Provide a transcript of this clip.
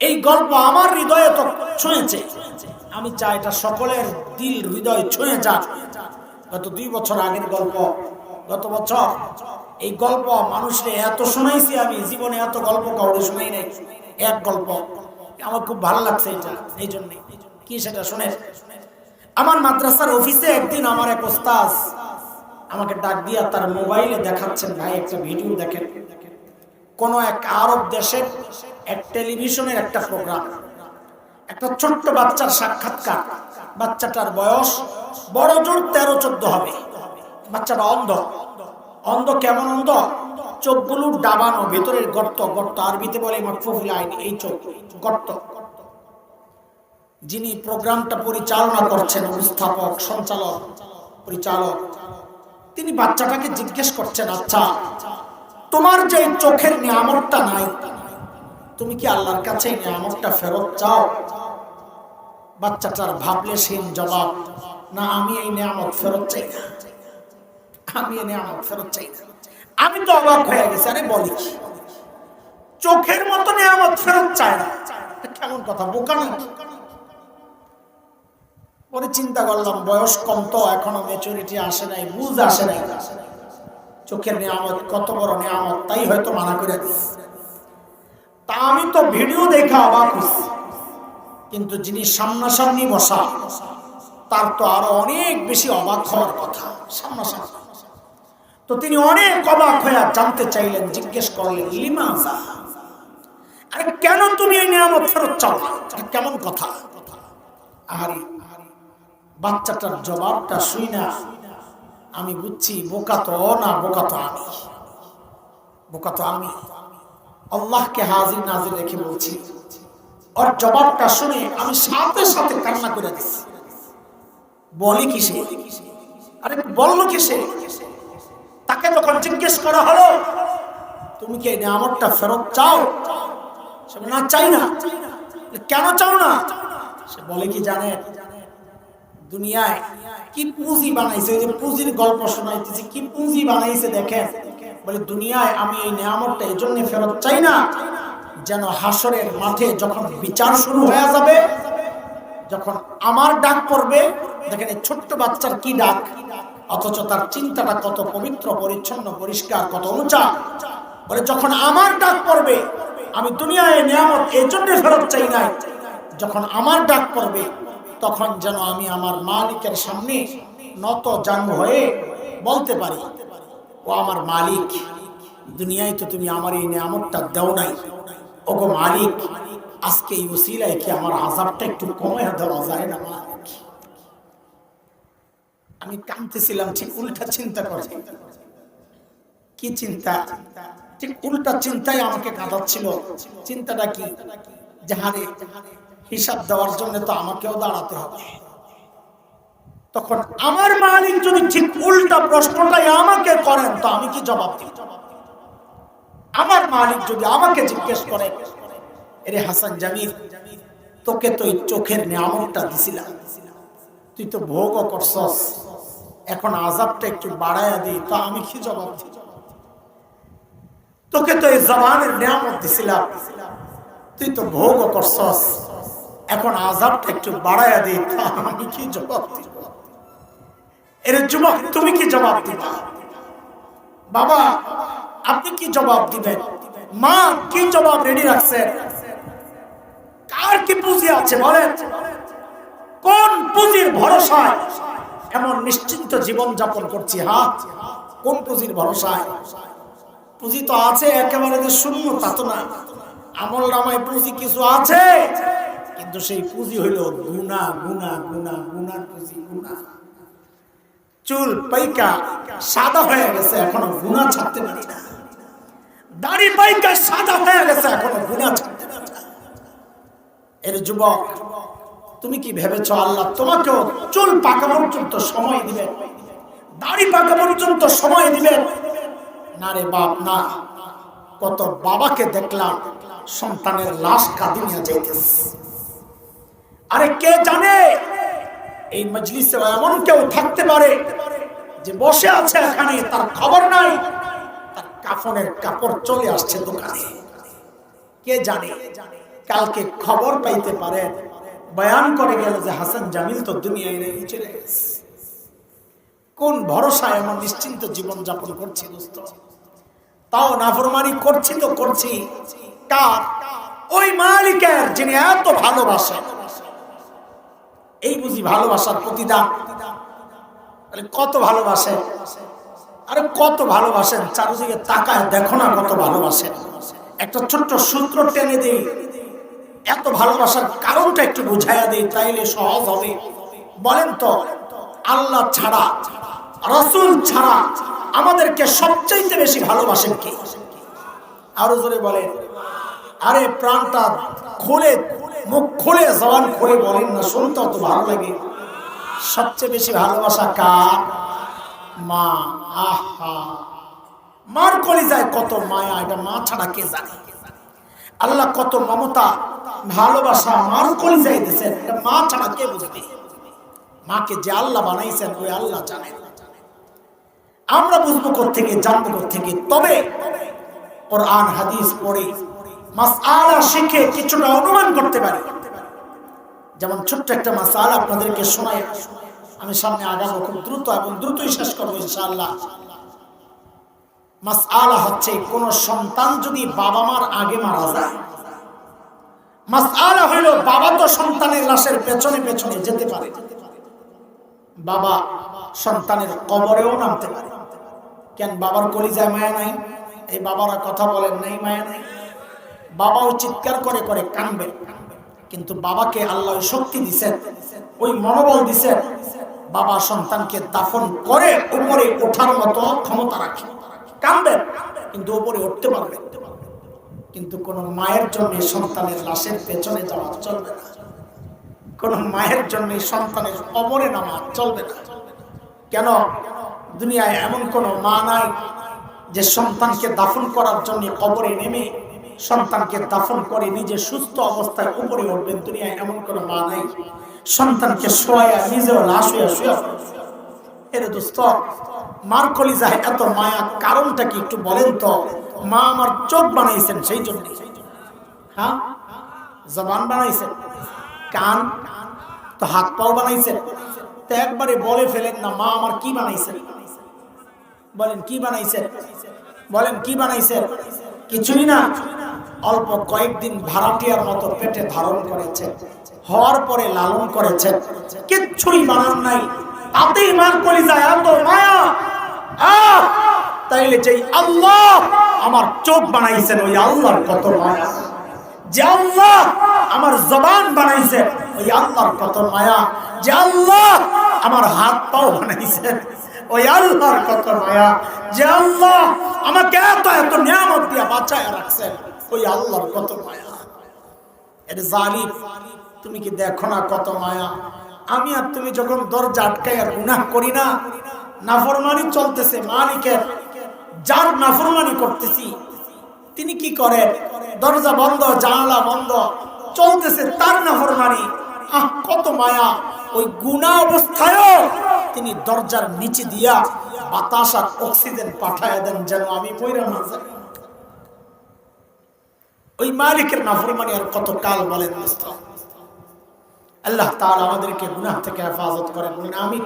এই গল্প আমার হৃদয়ে তো ছুঁয়েছে। আমি চাই এটা সকলের দিল হৃদয় ছুঁয়ে যাক। গত দুই বছর আগের গল্প, গত বছর এই গল্প মানুষকে এত শোনাইছি আমি, জীবনে এত গল্প কাউরে শোনাই নাই, এক গল্প। আমার খুব ভালো লাগছে এটা, এই জন্যে। কি সেটা শুনে আমার মাদ্রাসার অফিসে একদিন আমার এক ওস্তাজ আমাকে ডাক দিয়া তার মোবাইলে দেখাচ্ছেন, ভাই একটা ভিডিও দেখেন। কোন এক আরব দেশের এক টেলিভিশনের একটা প্রোগ্রাম। একটা ছোট্ট বাচ্চার সাক্ষাৎকার। বাচ্চাটার বয়স বড় জোর তেরো চোদ্দ হবে। বাচ্চাটা অন্ধ। অন্ধ কেমন অন্ধ? চোখগুলো ডাবানো, ভেতরের গর্ত। গর্ত আরবিতে বলে মাকফুফুল আইন, এই চোখ, গর্ত। যিনি প্রোগ্রামটা পরিচালনা করছেন, উপস্থাপক, সঞ্চালক, পরিচালক, তিনি বাচ্চাটাকে জিজ্ঞেস করছেন আচ্ছা তোমার যে চোখের নিয়ামতটা নাই তুমি কি আল্লাহর কাছে নিয়ামতটা ফেরত চাও? বাচ্চাটার ভাবলে ভাবলেশীন জবাব, না, আমি এই নিয়ামত ফেরত চাই না। আমি এই নিয়ামত ফেরত চাই না। আমি তো অবাক হয়ে গেছি, আরে বলি? চোখের মতো নিয়ামত ফেরত চায় না। কেমন কথা, বোকা নাকি? পরে চিন্তা করলাম, বয়স কম তো, এখনও মেচুরিটি আসে নাই, বুঝ আসে নাই। চোখের নিয়ামত, কত বড় নিয়ামত, তাই হয়তো মানা করে দিস তা আমি তো ভিডিও দেখা অবাক হইছি কিন্তু যিনি সামনাসামনি বসা, তার তো আরও অনেক বেশি অবাক হওয়ার কথা, সামনাসামনি। তো তিনি অনেক অবাক হয়ে জানতে চাইলেন, জিজ্ঞেস করলেন লিমাজা আরে কেন তুমি এই নিয়ামত ফেরত চাও কেমন কথা? আরে, বাচ্চাটার জবাবটা শুই না। আমি বুঝছি, বোকা তো না, বোকা তো আমি। বোকা তো আমি। আল্লাহকে হাজির নাজির রেখে বলছি, ওর জবাবটা শুনে আমি সাথে সাথে কান্না করে দিচ্ছি। বলি কিসে? আরে বলল কি সে তাকে যখন জিজ্ঞেস করা হলো, তুমি কি এই নিয়ামতটা ফেরত চাও? সে না, চাই না। কেন চাও না? সে বলে, কি জানে? দুনিয়ায় কি পুঁজি বানাইছে? ওই যে পুঁজির গল্প শোনাইতেছে, কি পুঁজি বানাইছে দেখেন? বলে, দুনিয়ায় আমি এই নিয়ামতটা এই জন্য ফেরত চাই না যেন হাসরের মাঠে যখন বিচার শুরু হয়ে যাবে, যখন আমার ডাক পড়বে, দেখেন এই ছোট্ট বাচ্চার কি ডাক? অথচ তার চিন্তাটা কত পবিত্র, পরিচ্ছন্ন, পরিষ্কার, কত উঁচা। বলে, যখন আমার ডাক পড়বে, আমি দুনিয়ায় নিয়ামত এই জন্য ফেরত চাই নাই। যখন আমার ডাক পড়বে, তখন যেন আমি আমার মালিকের সামনে নত জানু হয়ে বলতে পারি। ও আমার মালিক, দুনিয়ায় তো তুমি আমার এই নিয়ামতটা দেও নাই। ওগো মালিক, আজকে এই ওসিলায় কি আমার আজাবটা একটু কমে দেওয়া যায় না, মালিক? আমি কাঁদতেছিলাম, ঠিক উল্টা চিন্তা করে। কি চিন্তা? ঠিক উল্টা চিন্তাই আমাকে কাঁদাচ্ছিল। চিন্তাটা কি? যাহারে হিসাব দেওয়ার জন্য তো আমাকেও দাঁড়াতে হবে। তখন আমার মালিক যদি ঠিক উল্টা প্রশ্নটাই আমাকে করেন, তো আমি কি জবাব দিব? আমার মালিক যদি আমাকে জিজ্ঞেস করেন এরে হাসান জামির তোকে তো চোখের নিয়ামতটা দিছিলাম। তুই তো ভোগও করছস। এখন আজাবটা একটু বাড়াইয়া দিই তো আমি কি জবাব দিব? তোকে তো এই জবানের নিয়ামত দিছিলাম। তুই তো ভোগও করছস। এখন আজাবটা একটু বাড়াইয়া দিই তো আমি কি জবাব দিব? এর যুবক, তুমি কি জবাব দিবা? বাবা, আপনি কি জবাব দিবেন? মা কি জবাব রেডি রাখছেন কার কি পুঁজি আছে বলেন? কোন পুঁজির ভরসায় এমন নিশ্চিন্ত জীবন যাপন করছি, হা? কোন পুঁজির ভরসায়? পুঁজি তো আছে, একেবারে যে শূন্য, তা তো না। আমল নামায় পুঁজি কিছু আছে, কিন্তু সেই পুঁজি হইল গুনা গুনা গুনা গুনার পুঁজি গুনা চুল পাইকা, সাদা হয়ে গেছে, এখনও গুনা ছাড়তে পারি না। দাড়ি পাইকা, সাদা হয়ে গেছে, এখনও গুনা ছাড়তে পারি না। এর যুবক, তুমি কি ভেবেছ আল্লাহ তোমাকেও চুল পাকা পর্যন্ত সময় দিবেন দাড়ি পাকা পর্যন্ত সময় দিবেন না রে বাপ, না। কত বাবাকে দেখলাম সন্তানের লাশ কাঁদি নিয়ে যাইতেছে। আরে কে জানে? এই মজলিসে এমন কেউ থাকতে পারে যে বসে আছে এখানে, তার খবর নাই, তার কাফনের কাপড় চলে আসছে দোকানে। কে জানে? কালকে খবর পাইতে পারে, বয়ান করে গেল যে হাসান জামিল তো দুনিয়ায় নেই, চলে গেছে। কোন ভরসায় এমন নিশ্চিন্ত জীবন যাপন করছি দোস্ত? তাও নাফরমানি করছি তো করছি। কার? ওই মালিকের যিনি এত ভালোবাসেন। এই বুঝি ভালোবাসার প্রতিদান। তাহলে কত ভালোবাসে? আরে কত ভালোবাসেন? চারদিকে তাকায় দেখো না কত ভালোবাসেন একটা ছোট্ট সূত্র টেনে দিই। এত ভালোবাসার কারণটা একটু বুঝাইয়া দিই, তাইলে সহজ হবে। বলেন তো, আল্লাহ ছাড়া, রসুল ছাড়া আমাদেরকে সবচাইতে বেশি ভালোবাসেন কি? আরও জোরে বলেন। আরে প্রাণটা খুলে মুখ খুলে জবান খুলে বলেন না শুনতে অত ভালো লাগে। সবচেয়ে বেশি ভালোবাসা কার? মা, আহা। মার কলিজায় কত মায়া, এটা মা ছাড়া কে জানে? আল্লাহ কত মমতা, ভালোবাসা মার কলিজায় দিয়েছেন, এটা মা ছাড়া কে বুঝবে? মাকে যে আল্লাহ বানাইছেন, ওই আল্লাহ জানেন আমরা বুঝব থেকে জানব থেকে তবে কোরআন, হাদিস পড়ে মাসআলা শিখে কিছুটা অনুমান করতে পারি। যেমন ছোট্ট একটা মাসালা আপনাদেরকে শোনাই। আমি সামনে খুব দ্রুত এবং দ্রুতই শেষ করব মাসআলা হচ্ছে কোন সন্তান যদি বাবা মার আগে মারা যায়। মাসআলা হইল বাবা তো সন্তানের লাশের পেছনে পেছনে যেতে পারে। বাবা সন্তানের কবরেও নামতে পারে। কেন? বাবার কলিজায় মায়া নাই। এই বাবারা কথা বলেন, নাই, মায়া নাই। বাবাও চিৎকার করে করে কানবে কিন্তু বাবাকে আল্লাহ শক্তি দিছেন, ওই মনোবল দিছেন। বাবা সন্তানকে দাফন করে উপরে ওঠার মতো ক্ষমতা রাখে। কানবেন কিন্তু উপরে উঠতে পারবে। কিন্তু কোন মায়ের জন্য সন্তানের লাশের পেছনে যাওয়া চলবে না। কোন মায়ের জন্য সন্তানের কবরে নামা চলবে না। কেন? দুনিয়ায় এমন কোন মা নাই যে সন্তানকে দাফন করার জন্য কবরে নেমে সন্তানকে দাফন করে নিজে সুস্থ অবস্থায় উপরে উঠবেন। দুনিয়ায় এমন কোনো মা নাই। সন্তানকে শোয়া নিজেও লাশ হইয়া শুয়া এরে দোস্ত এত মায়া, কারণটা কি একটু বলেন তো? মা আমার চোখ বানাইছেন সেই জন্য। হ্যাঁ? জবান বানাইছেন? কান? তো হাত পাও বানাইছেন? তো একবারে বলে ফেলেন না, মা আমার কি বানাইছেন? বলেন, কি বানাইছেন? বলেন, কি বানাইছেন? কিছুই না। অল্প কয়েকদিন ভাড়াটিয়ার মতো পেটে ধারণ করেছেন হওয়ার পরে লালন করেছেন কিচ্ছুই বানান নাই। তাতেই মান করি যায় এত মায়া! তাইলে যে আল্লাহ আমার চোখ বানাইছেন, ওই আল্লাহর কত মায়া। যে আল্লাহ আমার জবান বানাইছে, ওই আল্লাহর কত মায়া। যে আল্লাহ আমার হাত পাও বানাইছেন ওই আল্লাহর কত মায়া। যে আল্লাহ আমাকে এত এত নিয়ামত দিয়া বাঁচায় রাখছেন। ওই আল্লাহর কত মায়া। এর জালিম, তুমি কি দেখো না কত মায়া? আমি আর তুমি যখন দরজা আটকাই আর গুনাহ করি না, নাফরমানি চলতেছে মালিকের। যার নাফরমানি করতেছি, তিনি কি করেন? দরজা বন্ধ, জানালা বন্ধ, চলতেছে তার নাফরমানি। আহ, কত মায়া। ওই গুণা অবস্থায়ও তিনি দরজার নিচে দিয়া বাতাস আর অক্সিজেন পাঠায় দেন, যেন আমি মইরা না যাই। ওই মালিকের নাফরমানি আর কত কাল বলেন আল্লাহ তাআলা আমাদেরকে গুনাহ থেকে হেফাজত করেন। আমি